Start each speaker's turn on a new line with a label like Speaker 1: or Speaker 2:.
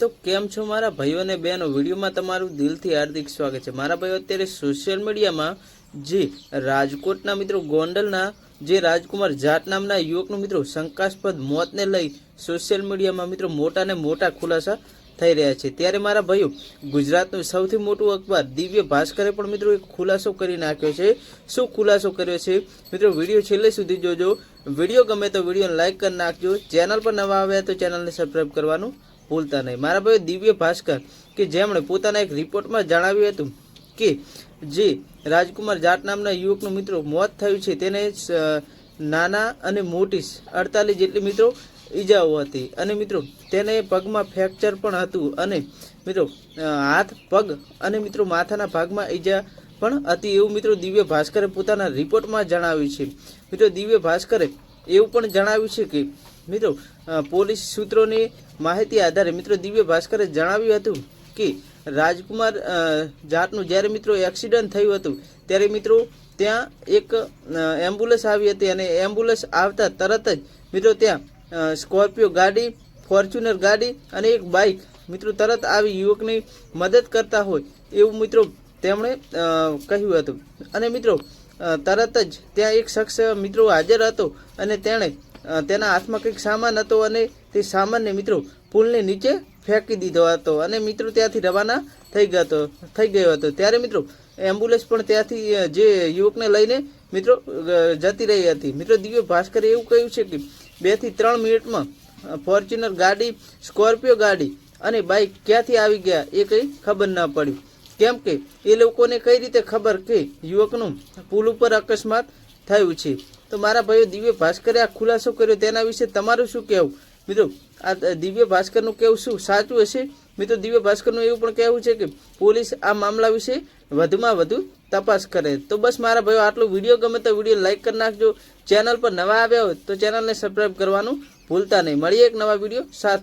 Speaker 1: તો કેમ છો મારા ભાઈઓ અને બહેનો? વિડીયોમાં તમારું દિલથી હાર્દિક સ્વાગત છે. મારા ભાઈઓ, અત્યારે સોશિયલ મીડિયામાં જે રાજકોટના મિત્રો ગોંડલના, જે રાજકુમાર જાટ નામના યુવકનું મિત્રો શંકાસ્પદ મોતને લઈ સોશિયલ મીડિયામાં મિત્રો મોટા ને મોટા ખુલાસા થઈ રહ્યા છે. ત્યારે મારા ભાઈઓ, ગુજરાતનું સૌથી મોટું અખબાર દિવ્ય ભાસ્કરે પણ મિત્રો એક ખુલાસો કરી નાખ્યો છે. શું ખુલાસો કર્યો છે? મિત્રો, વીડિયો છેલ્લે સુધી જોજો. વીડિયો ગમે તો વીડિયો લાઇક કરી નાખજો. ચેનલ પર નવા આવ્યા તો ચેનલને સબસ્ક્રાઈબ કરવાનું ભૂલતા નહીં. મારા ભાઈ દિવ્ય ભાસ્કર કે જેમણે પોતાના એક રિપોર્ટમાં જણાવ્યું હતું કે જે રાજકુમાર જાટ નામના યુવકનું મિત્રો મોત થયું છે. તેને નાના અને મોટી અડતાલીસ જેટલી મિત્રો ઈજાઓ હતી. અને મિત્રો, તેને પગમાં ફ્રેક્ચર પણ હતું અને મિત્રો હાથ, પગ અને મિત્રો માથાના ભાગમાં ઈજા પણ હતી એવું મિત્રો દિવ્ય ભાસ્કરે પોતાના રિપોર્ટમાં જણાવ્યું છે. મિત્રો, દિવ્ય ભાસ્કરે એવું પણ જણાવ્યું છે કે, મિત્રો પોલીસ સૂત્રોની માહિતી આધારે મિત્રો દિવ્ય ભાસ્કરે જણાવ્યું હતું કે, રાજકુમાર જાતનું જ્યારે મિત્રો એક્સિડન્ટ થયું હતું, ત્યારે મિત્રો ત્યાં એક એમ્બ્યુલન્સ આવી હતી અને એમ્બ્યુલન્સ આવતા તરત જ મિત્રો ત્યાં સ્કોર્પિયો ગાડી, ફોર્ચ્યુનર ગાડી અને એક બાઇક મિત્રો, તરત આવી યુવકની મદદ કરતા હોય એવું મિત્રો તેમણે કહ્યું હતું. અને મિત્રો તરત જ ત્યાં એક શખ્સ મિત્રો હાજર હતો અને તેણે તેના હાથમાં કંઈક સામાન હતો અને તે સામાનને મિત્રો પુલની નીચે ફેંકી દીધો હતો અને મિત્રો ત્યાંથી રવાના થઈ ગયો હતો થઈ ગયો હતો. ત્યારે મિત્રો, એમ્બ્યુલન્સ પણ ત્યાંથી જે યુવકને લઈને મિત્રો જતી રહી હતી. મિત્રો, દિવ્ય ભાસ્કરે એવું કહ્યું છે કે બેથી ત્રણ મિનિટમાં ફોર્ચ્યુનર ગાડી, સ્કોર્પિયો ગાડી અને બાઇક ક્યાંથી આવી ગયા એ કંઈ ખબર ન પડી. કેમ કે એ લોકોને કઈ રીતે ખબર કે યુવકનું પુલ ઉપર અકસ્માત થયું છે? તો મારા ભાઈઓ દિવ્ય ભાસ્કરે આ ખુલાસો કર્યો, તેના વિશે તમારું શું કહેવું? મિત્રો, આ દિવ્ય ભાસ્કરનું કહેવું શું? સાચું હશે? મિત્રો, દિવ્ય ભાસ્કરનું એવું પણ કહેવું છે કે પોલીસ આ મામલા વિશે વધુમાં વધુ તપાસ કરે. તો બસ મારા ભાઈઓ, આટલો વીડિયો ગમે તો વીડિયો લાઇક કરી નાખજો. ચેનલ પર નવા આવ્યા હોય તો ચેનલને સબસ્ક્રાઈબ કરવાનું ભૂલતા નહીં. મળીએ એક નવા વીડિયો સાથે.